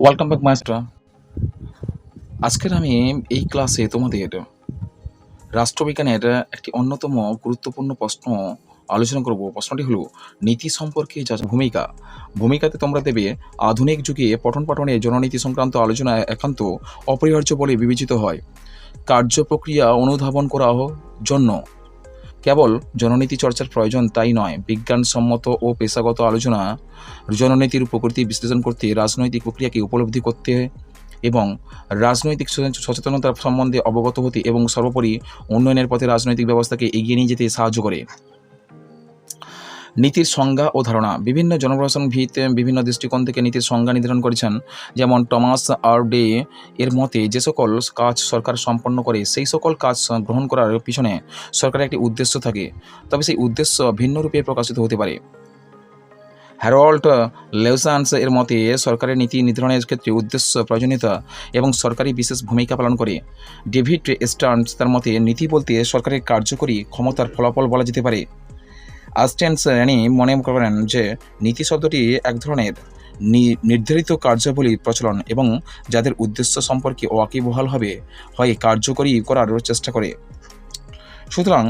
Welcome back master আজকের আমি এই ক্লাসে তোমাদের রাষ্ট্রবিজ্ঞানের একটি অন্যতম গুরুত্বপূর্ণ প্রশ্ন আলোচনা করব। প্রশ্নটি হলো, নীতি সম্পর্কে যা ভূমিকা। ভূমিকাতে তোমরা দেবে, আধুনিক যুগে পঠন পাঠনে জননীতি সংক্রান্ত আলোচনা একান্ত অপরিহার্য বলে বিবেচিত হয়। কার্য প্রক্রিয়া অনুধাবন করা জন্য কেবল জননীতি চর্চার প্রয়োজন তাই নয়। বিজ্ঞানসম্মত ও পেশাগত আলোচনা, জননীতির প্রকৃতি বিশ্লেষণ করতে রাজনৈতিক প্রক্রিয়াকে উপলব্ধি করতে এবং রাজনৈতিক সচে- সচেতনতা সম্বন্ধে অবগত হতে এবং সর্বোপরি উন্নয়নের পথে রাজনৈতিক ব্যবস্থাকে এগিয়ে নিয়ে যেতে সাহায্য করে। নীতির সংজ্ঞা ও ধারণা। বিভিন্ন জনপ্রশাসন জনপ্রশাসনভিদ বিভিন্ন দৃষ্টিকোণ থেকে নীতির সংজ্ঞা নির্ধারণ করেছেন। যেমন টমাস আর ডে এর মতে, যে সকল কাজ সরকার সম্পন্ন করে, সেই সকল কাজ গ্রহণ করার পিছনে সরকারের একটি উদ্দেশ্য থাকে। তবে সেই উদ্দেশ্য ভিন্ন রূপে প্রকাশিত হতে পারে। হ্যারল্ড লেউসান্স এর মতে, সরকারের নীতি নির্ধারণের ক্ষেত্রে উদ্দেশ্য প্রয়োজনীয়তা এবং সরকারি বিশেষ ভূমিকা পালন করে। ডেভিড স্টার্নস তার মতে, নীতি বলতে সরকারের কার্যকরী ক্ষমতার ফলাফল বলা যেতে পারে। আস্টেন্স র্যানি মনে করেন যে নীতি শব্দটি এক ধরনের নির্ধারিত কার্যাবলী প্রচলন এবং যাদের উদ্দেশ্য সম্পর্কে ওয়াকিবহালভাবে হয় কার্যকরী করার চেষ্টা করে। সুতরাং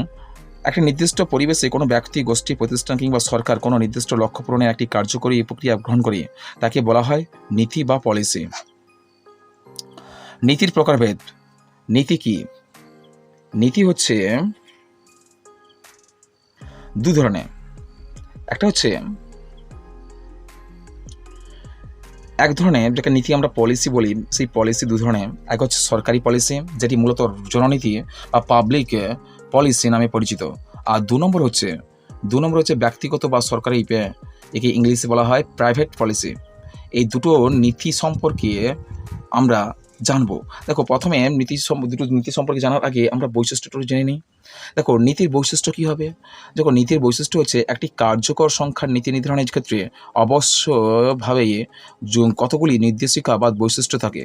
একটি নির্দিষ্ট পরিবেশে কোনো ব্যক্তি, গোষ্ঠী, প্রতিষ্ঠান কিংবা সরকার কোনো নির্দিষ্ট লক্ষ্য পূরণের একটি কার্যকরী প্রক্রিয়া গ্রহণ করে, তাকে বলা হয় নীতি বা পলিসি। নীতির প্রকারভেদ। নীতি কি? নীতি হচ্ছে দু ধরনের। একটা হচ্ছে এক ধরনের যেটা নীতি আমরা পলিসি বলি, সেই পলিসি দু ধরনের। এক হচ্ছে সরকারি পলিসি যেটি মূলত জননীতি বা পাবলিক পলিসি নামে পরিচিত। আর দু নম্বর হচ্ছে, দু নম্বর হচ্ছে ব্যক্তিগত বা সরকারি, একে ইংলিশে বলা হয় প্রাইভেট পলিসি এই দুটো নীতি সম্পর্কে আমরা জানব। দেখো, প্রথমে নীতি দুটো নীতি সম্পর্কে জানার আগে আমরা বৈশিষ্ট্যটা জেনে নিই। দেখো, নীতির বৈশিষ্ট্য কী হবে? দেখো, নীতির বৈশিষ্ট্য হচ্ছে একটি কার্যকর সংখ্যার নীতি নির্ধারণের ক্ষেত্রে অবশ্যভাবেই কতগুলি নির্দেশিকা বা বৈশিষ্ট্য থাকে।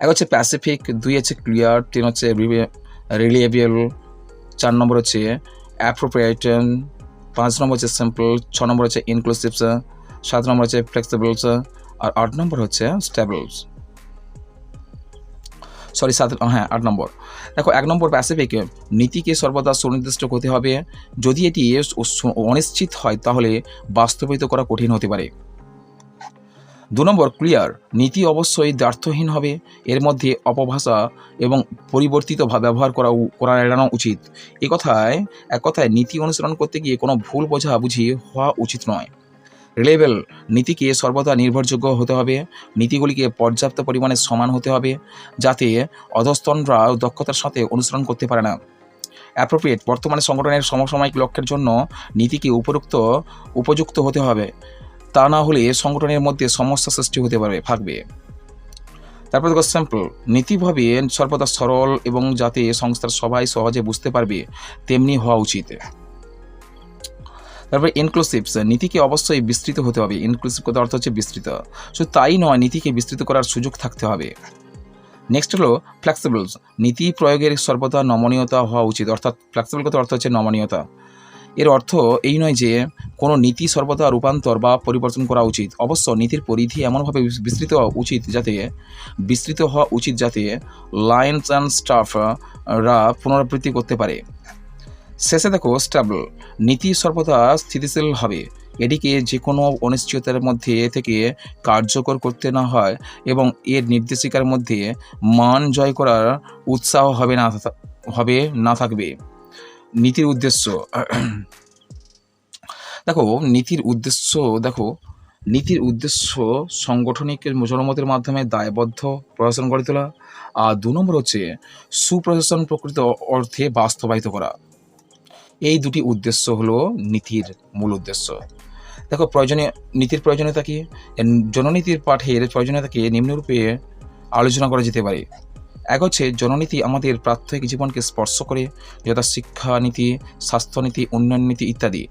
এক হচ্ছে প্যাসিফিক দুই হচ্ছে ক্লিয়ার তিন হচ্ছে রিলিয়েবল চার নম্বর হচ্ছে অ্যাপ্রোপ্রিয়েট পাঁচ নম্বর হচ্ছে সিম্পল ছ নম্বর হচ্ছে ইনক্লুসিভ সাত নম্বর হচ্ছে ফ্লেক্সিবলস আর আট নম্বর হচ্ছে স্টেবলস সরি, সাত হ্যাঁ আট নম্বর। দেখো, এক নম্বর প্যাসিফিক নীতিকে সর্বদা সুনির্দিষ্ট হতে হবে। যদি এটি অনিশ্চিত হয়, তাহলে বাস্তবায়িত করা কঠিন হতে পারে। দু নম্বর ক্লিয়ার নীতি অবশ্যই দ্ব্যর্থহীন হবে। এর মধ্যে অপভাষা এবং পরিবর্তিত ব্যবহার করা করা এড়ানো উচিত। এ কথায় এক কথায় নীতি অনুসরণ করতে গিয়ে কোনো ভুল বোঝা বুঝি হওয়া উচিত নয়। রিলেবেল নীতিকে সর্বদা নির্ভরযোগ্য হতে হবে, নীতিগুলিকে পর্যাপ্ত পরিমাণে সমান হতে হবে, যাতে অধস্তনরা দক্ষতার সাথে অনুসরণ করতে পারে না। অ্যাপ্রোপ্রিয়েট বর্তমানে সংগঠনের সমসাময়িক লক্ষ্যের জন্য নীতিকে উপযুক্ত উপযুক্ত হতে হবে। তা না হলে সংগঠনের মধ্যে সমস্যা সৃষ্টি হতে পারে থাকবে তারপর দেখো সিম্পল নীতিভাবে সর্বদা সরল এবং যাতে সংস্থার সবাই সহজে বুঝতে পারবে, তেমনি হওয়া উচিত। তারপরে ইনক্লুসিভস নীতিকে অবশ্যই বিস্তৃত হতে হবে। ইনক্লুসিভ কথা অর্থ হচ্ছে বিস্তৃত। শুধু তাই নয়, নীতিকে বিস্তৃত করার সুযোগ থাকতে হবে। নেক্সট হলো ফ্লেক্সিবলস নীতি প্রয়োগের সর্বদা নমনীয়তা হওয়া উচিত। অর্থাৎ ফ্লেক্সিবল কথা অর্থ হচ্ছে নমনীয়তা। এর অর্থ এই নয় যে, কোনো নীতি সর্বদা রূপান্তর বা পরিবর্তন করা উচিত। অবশ্য নীতির পরিধি এমনভাবে বিস্তৃত হওয়া উচিত যাতে, বিস্তৃত হওয়া উচিত যাতে লাইন্স অ্যান্ড স্টাফরা পুনরাবৃত্তি করতে পারে। শেষে দেখো স্টেবল নীতি সর্বদা স্থিতিশীল হবে। এটিকে যে কোনো অনিশ্চয়তার মধ্যে থেকে কার্যকর করতে না হয় এবং এর নির্দেশিকার মধ্যে মান জয় করার উৎসাহ হবে না হবে না থাকবে। নীতির উদ্দেশ্য। দেখো, নীতির উদ্দেশ্য, দেখো, নীতির উদ্দেশ্য সাংগঠনিক জনমতের মাধ্যমে দায়বদ্ধ প্রশাসন গড়ে তোলা। আর দু নম্বর হচ্ছে, সুপ্রশাসন প্রকৃত অর্থে বাস্তবায়িত করা। এই দুটি উদ্দেশ্য হলো নীতির মূল উদ্দেশ্য। দেখো প্রয়োজনীয় নীতির প্রয়োজনীয়তা কি? জননীতির পাঠের প্রয়োজনীয়তাকে নিম্নরূপে আলোচনা করা যেতে পারে। এক হচ্ছে, জননীতি আমাদের প্রাত্যহিক জীবনকে স্পর্শ করে, যথা শিক্ষানীতি স্বাস্থ্যনীতি উন্নয়ন নীতি ইত্যাদি।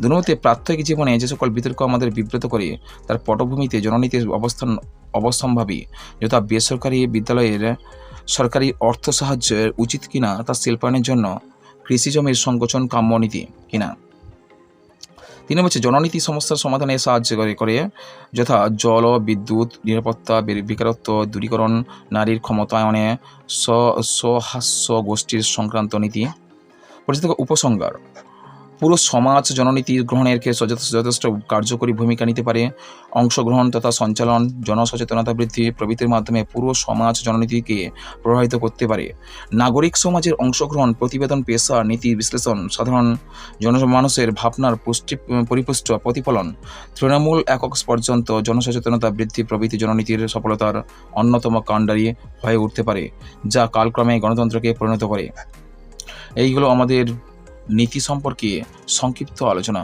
দুর্নীতি প্রাত্যহিক জীবনে যে সকল বিতর্ক আমাদের বিব্রত করে, তার পটভূমিতে জননীতির অবস্থান অবসম্ভাবী যথা বেসরকারি বিদ্যালয়ের সরকারি অর্থ সাহায্যের উচিত কিনা তা শিল্পায়নের জন্য কৃষি জমির সংকোচন কাম্য নীতি কিনা? তিনি বলছে জননীতি সমস্যার সমাধানে সাহায্য করে যথা জল, বিদ্যুৎ, নিরাপত্তা বেকারত্ব, দূরীকরণ, নারীর ক্ষমতায়নে স্ব স্বহাস্য গোষ্ঠীর সংক্রান্ত নীতি। পরিচিত উপসংহার পুরো সমাজ জননীতি গ্রহণের ক্ষেত্রে যথেষ্ট কার্যকরী ভূমিকা নিতে পারে। অংশগ্রহণ তথা সঞ্চালন, জনসচেতনতা বৃদ্ধি প্রভৃতির মাধ্যমে পুরো সমাজ জননীতিকে প্রভাবিত করতে পারে। নাগরিক সমাজের অংশগ্রহণ, প্রতিবেদন, পেশা, নীতি বিশ্লেষণ, সাধারণ জনমানুষের ভাবনার পুষ্টি পরিপুষ্ট প্রতিফলন, তৃণমূল একক পর্যন্ত জনসচেতনতা বৃদ্ধি প্রভৃতি জননীতির সফলতার অন্যতম কাণ্ডারি হয়ে উঠতে পারে, যা কালক্রমে গণতন্ত্রকে পরিণত করে। এইগুলো আমাদের নীতি সম্পর্কে সংক্ষিপ্ত আলোচনা